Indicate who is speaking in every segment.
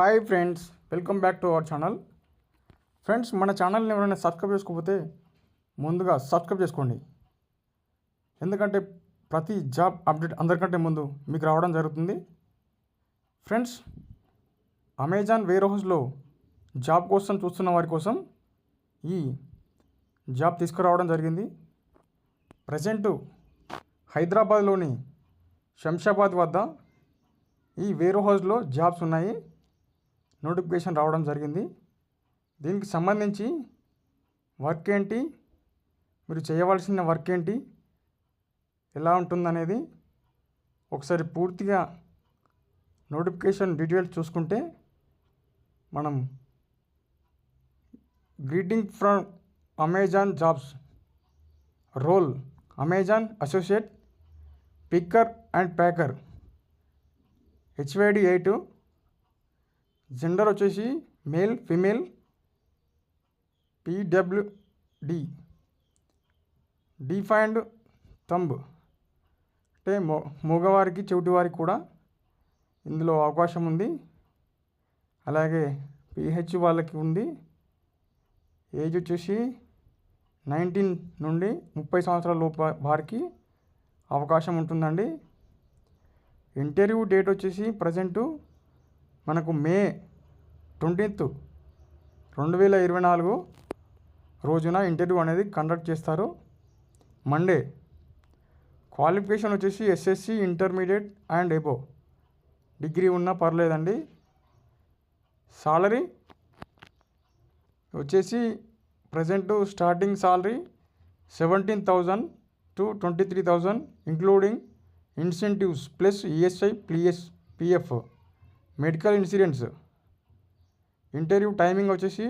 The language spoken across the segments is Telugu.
Speaker 1: Hi friends welcome back to our channel friends మన ఛానల్ని ఎవరైనా సబ్స్క్రైబ్ చేసుకోకపోతే ముందుగా సబ్స్క్రైబ్ చేసుకోండి. ఎందుకంటే ప్రతి జాబ్ అప్డేట్ అందరికంటే ముందు మీకు రావడం జరుగుతుంది. ఫ్రెండ్స్ అమెజాన్ వేర్ హౌస్లో జాబ్ కోసం చూస్తున్న వారి కోసం ఈ జాబ్ తీసుకురావడం జరిగింది. ప్రజెంట్ హైదరాబాద్లోని శంషాబాద్ వద్ద ఈ వేర్ హౌస్లో జాబ్స్ ఉన్నాయి. నోటిఫికేషన్ రావడం జరిగింది. దీనికి సంబంధించి వర్క్ ఏంటి? మీరు చేయవలసిన వర్క్ ఏంటి? ఎలా ఉంటుందనేది ఒకసారి పూర్తిగా నోటిఫికేషన్ డీటెయిల్స్ చూసుకుంటే మనం greeting from Amazon jobs role Amazon associate picker and packer HYD eight gender వచ్చేసి male female PWD defined thumb అంటే మొ మగవారికి చెవిటి వారికి కూడా ఇందులో అవకాశం ఉంది. అలాగే పిహెచ్ వాళ్ళకి ఉంది. ఏజ్ వచ్చేసి నైన్టీన్ నుండి ముప్పై సంవత్సరాల లోపు వారికి అవకాశం ఉంటుందండి. ఇంటర్వ్యూ డేట్ వచ్చేసి ప్రజెంటు మనకు మే ట్వంటీత్ రెండు వేల ఇరవై నాలుగు రోజున ఇంటర్వ్యూ అనేది కండక్ట్ చేస్తారు. మండే క్వాలిఫికేషన్ వచ్చేసి SSC intermediate and above degree ఉన్నా పర్లేదండి. సాలరీ వచ్చేసి present starting salary seventeen thousand to twenty three thousand including incentives plus ESI plus PF. Medical insurance. Interview timing వచ్చేసి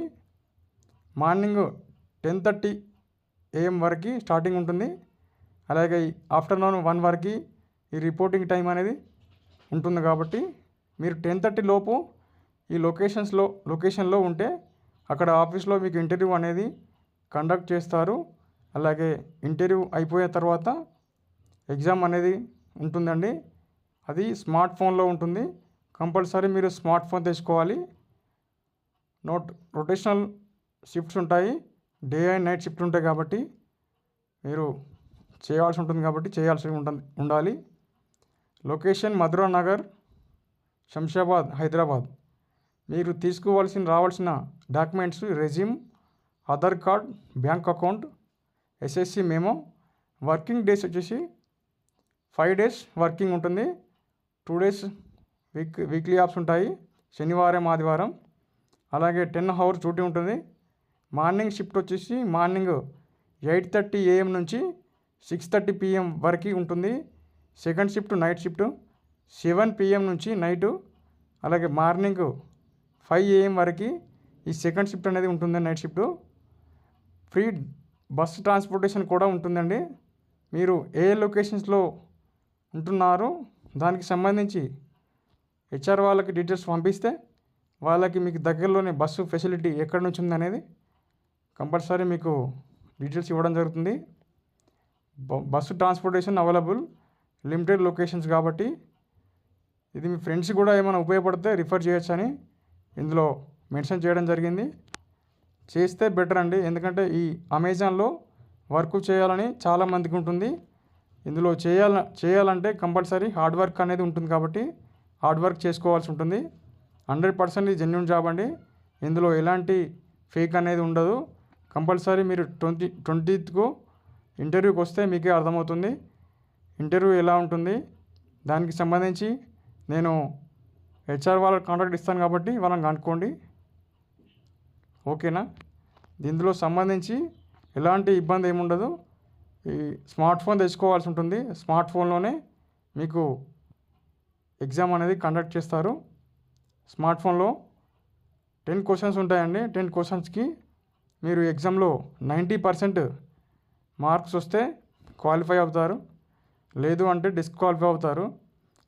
Speaker 1: మార్నింగ్ టెన్ థర్టీ ఏఎం వరకు స్టార్టింగ్ ఉంటుంది. అలాగే ఆఫ్టర్నూన్ వన్ వరకు ఈ రిపోర్టింగ్ టైం అనేది ఉంటుంది కాబట్టి మీరు టెన్ థర్టీ లోపు ఈ లొకేషన్స్లో లొకేషన్లో ఉంటే అక్కడ ఆఫీస్లో మీకు ఇంటర్వ్యూ అనేది కండక్ట్ చేస్తారు. అలాగే ఇంటర్వ్యూ అయిపోయిన తర్వాత ఎగ్జామ్ అనేది ఉంటుందండి. అది స్మార్ట్ ఫోన్లో ఉంటుంది. కంపల్సరీ మీరు స్మార్ట్ ఫోన్ తెచ్చుకోవాలి. నోట్ రొటేషనల్ షిఫ్ట్స్ ఉంటాయి. డే అండ్ నైట్ షిఫ్ట్ ఉంటాయి కాబట్టి మీరు చేయాల్సి ఉంటుంది కాబట్టి చేయాల్సి ఉంటుంది ఉండాలి. లొకేషన్ మధురా నగర్ శంషాబాద్ హైదరాబాద్. మీరు తీసుకోవాల్సిన రావాల్సిన documents resume Aadhaar card bank account SSC memo working days వచ్చేసి ఫైవ్ డేస్ వర్కింగ్ ఉంటుంది. Two days week weekly offs ఉంటాయి. శనివారం ఆదివారం. అలాగే టెన్ అవర్స్ డ్యూటీ ఉంటుంది. మార్నింగ్ షిఫ్ట్ వచ్చేసి మార్నింగ్ ఎయిట్ థర్టీ ఏఎం నుంచి సిక్స్ థర్టీ పిఎం వరకు ఉంటుంది. Second shift night shift. Seven PM నుంచి నైటు. అలాగే మార్నింగ్ ఫైవ్ ఏఎం వరకు ఈ సెకండ్ షిఫ్ట్ అనేది ఉంటుంది night shift. Free bus transportation కూడా ఉంటుందండి. మీరు ఏ లొకేషన్స్లో ఉంటున్నారు? దానికి సంబంధించి హెచ్ఆర్ వాళ్ళకి డీటెయిల్స్ పంపిస్తే వాళ్ళకి మీకు దగ్గరలోనే బస్సు ఫెసిలిటీ ఎక్కడి నుంచి ఉందనేది కంపల్సరీ మీకు డీటెయిల్స్ ఇవ్వడం జరుగుతుంది. బ- bus transportation available limited locations కాబట్టి ఇది మీ ఫ్రెండ్స్ కూడా ఏమైనా ఉపయోగపడితే రిఫర్ చేయొచ్చని ఇందులో మెన్షన్ చేయడం జరిగింది. చేస్తే బెటర్ అండి. ఎందుకంటే ఈ అమెజాన్లో వర్క్ చేయాలని చాలామందికి ఉంటుంది. ఇందులో చేయాల చేయాలంటే కంపల్సరీ హార్డ్ వర్క్ అనేది ఉంటుంది కాబట్టి హార్డ్ వర్క్ చేసుకోవాల్సి ఉంటుంది. హండ్రెడ్ పర్సెంట్ ఇది జెన్యున్ జాబ్ అండి. ఇందులో ఎలాంటి ఫేక్ అనేది ఉండదు. కంపల్సరీ మీరు ట్వంటీ ట్వంటీత్కు ఇంటర్వ్యూకి వస్తే మీకే అర్థమవుతుంది. ఇంటర్వ్యూ ఎలా ఉంటుంది? దానికి సంబంధించి నేను హెచ్ఆర్ వాళ్ళకి కాంటాక్ట్ ఇస్తాను కాబట్టి వాళ్ళని కనుక్కోండి. ఓకేనా? దీంట్లో సంబంధించి ఎలాంటి ఇబ్బంది ఏముండదు. ఈ స్మార్ట్ ఫోన్ తెచ్చుకోవాల్సి ఉంటుంది. స్మార్ట్ ఫోన్లోనే మీకు ఎగ్జామ్ అనేది కండక్ట్ చేస్తారు. స్మార్ట్ ఫోన్లో టెన్ క్వశ్చన్స్ ఉంటాయండి. టెన్ క్వశ్చన్స్కి మీరు ఎగ్జామ్లో నైంటీ పర్సెంట్ మార్క్స్ వస్తే క్వాలిఫై అవుతారు. లేదు అంటే డిస్క్వాలిఫై అవుతారు.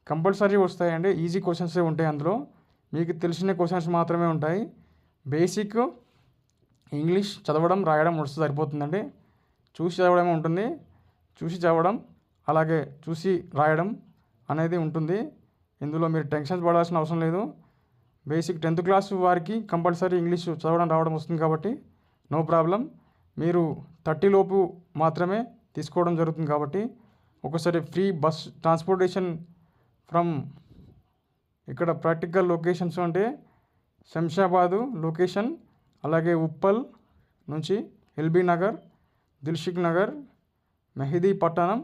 Speaker 1: కంపల్సరీ వస్తాయండి. ఈజీ క్వశ్చన్సే ఉంటాయి అందులో. మీకు తెలిసిన క్వశ్చన్స్ మాత్రమే ఉంటాయి. బేసిక్ ఇంగ్లీష్ చదవడం రాయడం వస్తే సరిపోతుందండి. చూసి చదవడం ఉంటుంది. చూసి చదవడం అలాగే చూసి రాయడం అనేది ఉంటుంది. ఇందులో మీరు టెన్షన్స్ పడాల్సిన అవసరం లేదు. బేసిక్ టెన్త్ క్లాస్ వారికి కంపల్సరీ ఇంగ్లీష్ చదవడం రావడం వస్తుంది కాబట్టి నో ప్రాబ్లం. మీరు థర్టీ లోపు మాత్రమే తీసుకోవడం జరుగుతుంది కాబట్టి ఒకసారి ఫ్రీ బస్ ట్రాన్స్పోర్టేషన్ ఫ్రమ్ ఇక్కడ ప్రాక్టికల్ లొకేషన్స్ అంటే శంషాబాదు లొకేషన్ అలాగే ఉప్పల్ నుంచి ఎల్బీ నగర్ దిల్షిక్ నగర్ మెహదీపట్నం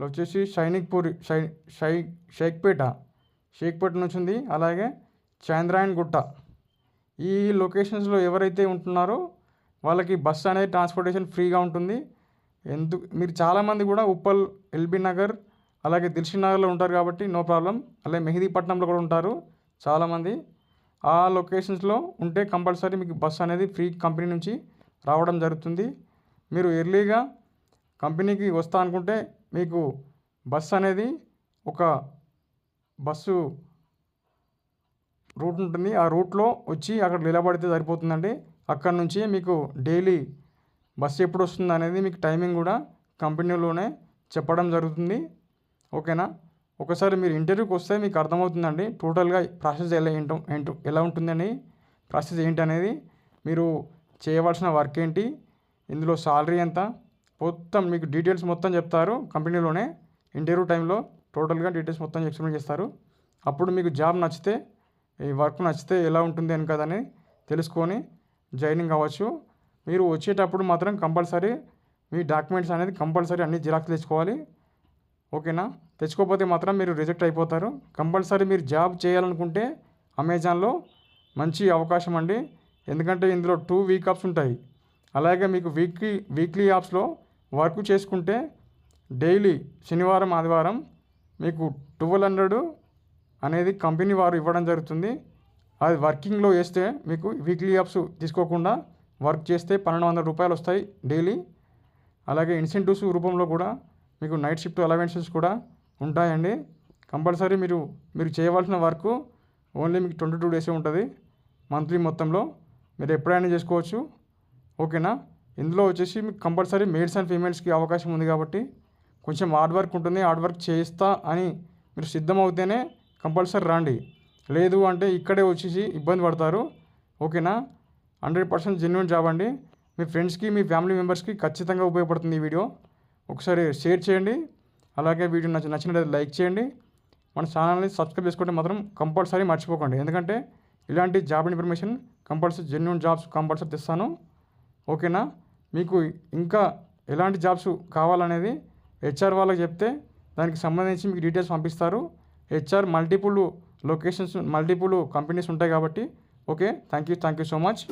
Speaker 1: ఇలా వచ్చేసి షైనిక్పూరి షై షై షేక్పేట షేక్పేట నుంచి ఉంది. అలాగే చాంద్రాయన్ గుట్ట ఈ లొకేషన్స్లో ఎవరైతే ఉంటున్నారో వాళ్ళకి బస్ అనేది ట్రాన్స్పోర్టేషన్ ఫ్రీగా ఉంటుంది. ఎందుకు మీరు చాలామంది కూడా ఉప్పల్ ఎల్బీ నగర్ అలాగే దిల్షుక్ నగర్లో ఉంటారు కాబట్టి నో ప్రాబ్లం అలాగే మెహదీపట్నంలో కూడా ఉంటారు చాలామంది ఆ లొకేషన్స్లో ఉంటే కంపల్సరీ మీకు బస్ అనేది ఫ్రీ కంపెనీ నుంచి రావడం జరుగుతుంది. మీరు ఎర్లీగా కంపెనీకి వస్తా అనుకుంటే మీకు బస్ అనేది ఒక బస్సు రూట్ ఉంటుంది. ఆ రూట్లో వచ్చి అక్కడ నిలబడితే సరిపోతుందండి. అక్కడ నుంచి మీకు డైలీ బస్సు ఎప్పుడు వస్తుంది అనేది మీకు టైమింగ్ కూడా కంపెనీలోనే చెప్పడం జరుగుతుంది. ఓకేనా? ఒకసారి మీరు ఇంటర్వ్యూకి వస్తే మీకు అర్థమవుతుందండి. టోటల్గా ప్రాసెస్ ఎలా ఏంటో ఏంటో ఎలా ఉంటుందని ప్రాసెస్ ఏంటి అనేది మీరు చేయవలసిన వర్క్ ఏంటి? ఇందులో సాలరీ ఎంత? మొత్తం మీకు డీటెయిల్స్ మొత్తం చెప్తారు కంపెనీలోనే. ఇంటర్వ్యూ టైంలో టోటల్గా డీటెయిల్స్ మొత్తం ఎక్స్ప్లెయిన్ చేస్తారు. అప్పుడు మీకు జాబ్ నచ్చితే ఈ వర్క్ నచ్చితే ఎలా ఉంటుంది అని కదని తెలుసుకొని జాయినింగ్ అవ్వచ్చు. మీరు వచ్చేటప్పుడు మాత్రం కంపల్సరీ మీ డాక్యుమెంట్స్ అనేది కంపల్సరీ అన్ని జిరాక్స్ తెచ్చుకోవాలి. ఓకేనా? తెచ్చుకోకపోతే మాత్రం మీరు రిజెక్ట్ అయిపోతారు. కంపల్సరీ మీరు జాబ్ చేయాలనుకుంటే అమెజాన్లో మంచి అవకాశం అండి. ఎందుకంటే ఇందులో టూ వీక్ ఆప్స్ ఉంటాయి. అలాగే మీకు వీక్లీ వీక్లీ యాప్స్లో వర్క్ చేసుకుంటే డైలీ శనివారం ఆదివారం మీకు ట్వెల్వ్ హండ్రెడ్ అనేది కంపెనీ వారు ఇవ్వడం జరుగుతుంది. అది వర్కింగ్లో వేస్తే మీకు వీక్లీ యాప్స్ తీసుకోకుండా వర్క్ చేస్తే పన్నెండు వందల రూపాయలు వస్తాయి డైలీ. అలాగే ఇన్సెంటివ్స్ రూపంలో కూడా మీకు నైట్ షిఫ్ట్ అలవెన్సెస్ కూడా ఉంటాయండి. కంపల్సరీ మీరు మీరు చేయవలసిన వర్క్ ఓన్లీ మీకు ట్వంటీ టూ డేసే ఉంటుంది. మంత్లీ మొత్తంలో మీరు ఎప్పుడైనా చేసుకోవచ్చు. ఓకేనా? ఇందులో వచ్చేసి మీకు కంపల్సరీ మేల్స్ అండ్ ఫీమేల్స్కి అవకాశం ఉంది కాబట్టి కొంచెం హార్డ్ వర్క్ ఉంటుంది. హార్డ్ వర్క్ చేయిస్తా అని మీరు సిద్ధమవుతేనే కంపల్సరీ రండి. లేదు అంటే ఇక్కడే వచ్చేసి ఇబ్బంది పడతారు. ఓకేనా? హండ్రెడ్ పర్సెంట్ జెన్యున్ జాబ్ అండి. మీ ఫ్రెండ్స్కి మీ ఫ్యామిలీ మెంబర్స్కి ఖచ్చితంగా ఉపయోగపడుతుంది ఈ వీడియో. ఒకసారి షేర్ చేయండి. అలాగే వీడియో నచ్చి నచ్చినట్లయితే లైక్ చేయండి. మన ఛానల్ని సబ్స్క్రైబ్ చేసుకుంటే మాత్రం కంపల్సరీ మర్చిపోకండి. ఎందుకంటే ఇలాంటి job information compulsory genuine jobs compulsory తెస్తాను. ఓకేనా? మీకు ఇంకా ఎలాంటి జాబ్స్ కావాలనేది హెచ్ఆర్ వాళ్ళకి చెప్తే దానికి సంబంధించి మీకు డీటెయిల్స్ పంపిస్తారు. HR multiple locations multiple companies ఉంటాయి కాబట్టి okay thank you thank you so much.